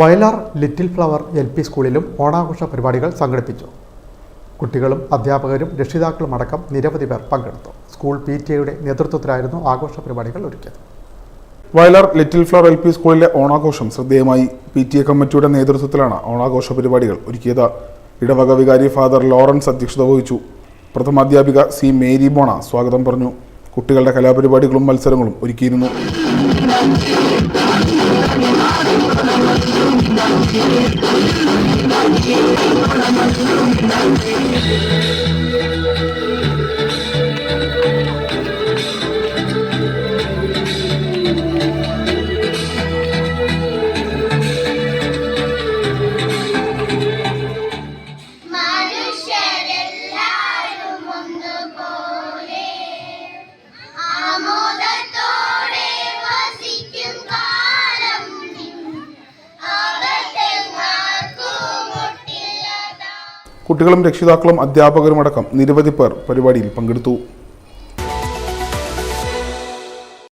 Vayalar little flower L P സ്കൂളിലും ഓണാഘോഷ പരിപാടികൾ സംഘടിപ്പിച്ചു. കുട്ടികളും അധ്യാപകരും രക്ഷിതാക്കളും അടക്കം നിരവധി പേർ പങ്കെടുത്തു. സ്കൂൾ പി ടി എയുടെ നേതൃത്വത്തിലായിരുന്നു ആഘോഷ പരിപാടികൾ ഒരുക്കിയത്. Vayalar little flower L P സ്കൂളിലെ ഓണാഘോഷം ശ്രദ്ധേയമായി പി ടി എ കമ്മിറ്റിയുടെ നേതൃത്വത്തിലാണ് ഓണാഘോഷ പരിപാടികൾ ഒരുക്കിയത്. ഇടവക വികാരി ഫാദർ ലോറൻസ് അധ്യക്ഷത വഹിച്ചു. പ്രഥമാധ്യാപിക സി മേരി ബോണ സ്വാഗതം പറഞ്ഞു. കുട്ടികളുടെ കലാപരിപാടികളും മത്സരങ്ങളും ഒരുക്കിയിരുന്നു. Thank you. കുട്ടികളും രക്ഷിതാക്കളും അധ്യാപകരുമടക്കം നിരവധി പേർ പരിപാടിയിൽ പങ്കെടുത്തു.